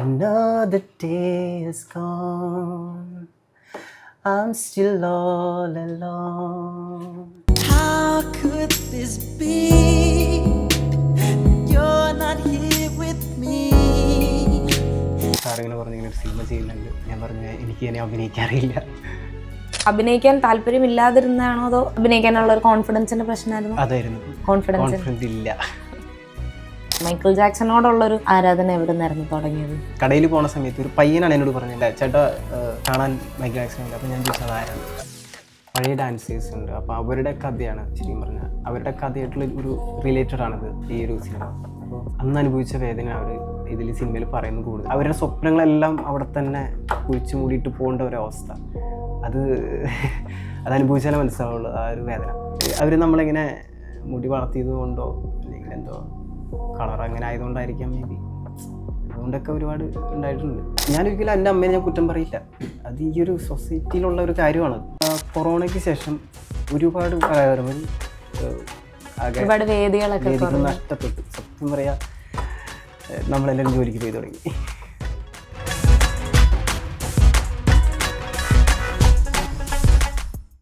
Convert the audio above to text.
Another day is gone. I'm still all alone. How could this be? You're not here with me. സാറിങ്ങനെ പറഞ്ഞു ഇങ്ങനെ ഒരു cinema ചെയ്യുന്നുണ്ട് ഞാൻ പറഞ്ഞു എനിക്ക് ഇനി അഭിനയിക്കാറില്ല അഭിനയിക്കാൻ താല്പര്യമില്ലാതിരുന്നാണോ അതോ അഭിനയിക്കാനുള്ള ഒരു കോൺഫിഡൻസിന്റെ പ്രശ്നമായിരുന്നു അതായിരുന്നു കോൺഫിഡൻസ് കോൺഫിഡൻസ് ഇല്ല മൈക്കിൾ ജാക്സണോടുള്ളൊരു ആരാധന എവിടെ നിന്നായിരുന്നു തുടങ്ങിയത്? കടയിൽ പോണ സമയത്ത് ഒരു പയ്യനാണ് എന്നോട് പറഞ്ഞില്ല ചേട്ടാ കാണാൻ മൈക്കിൾ ജാക്സൺ ഉണ്ട്. അപ്പോൾ ഞാൻ ചോദിച്ചത് ആരാണ്? പഴയ ഡാൻസേഴ്സ് ഉണ്ട്. അപ്പോൾ അവരുടെ കഥയാണ് ശരിക്കും പറഞ്ഞാൽ അവരുടെ കഥയായിട്ടുള്ള ഒരു റിലേറ്റഡ് ആണിത് ഈ ഒരു സിനിമ. അപ്പോൾ അന്ന് അനുഭവിച്ച വേദന അവർ ഇതിൽ സിനിമയിൽ പറയുന്നത് കൂടുതൽ. അവരുടെ സ്വപ്നങ്ങളെല്ലാം അവിടെ തന്നെ കുഴിച്ചു മൂടിയിട്ട് പോകേണ്ട ഒരു അവസ്ഥ. അത് അത് അനുഭവിച്ചാലേ മനസ്സിലാവുള്ളൂ ആ ഒരു വേദന. അവർ നമ്മളിങ്ങനെ മുടി വളർത്തിയത് കൊണ്ടോ കളർ അങ്ങനെ ആയതുകൊണ്ടായിരിക്കാം മേ ബി അതുകൊണ്ടൊക്കെ ഒരുപാട് ഉണ്ടായിട്ടുണ്ട്. ഞാനൊരിക്കലും എന്റെ അമ്മയെ ഞാൻ കുറ്റം പറയില്ല. അത് ഈ ഒരു സൊസൈറ്റിയിലുള്ള ഒരു കാര്യമാണ്. കൊറോണയ്ക്ക് ശേഷം ഒരുപാട് ഒരുപാട് വേദികളൊക്കെ നഷ്ടപ്പെട്ടു. സത്യം പറയാ നമ്മളെല്ലാവരും ജോലിക്ക് പോയി തുടങ്ങി.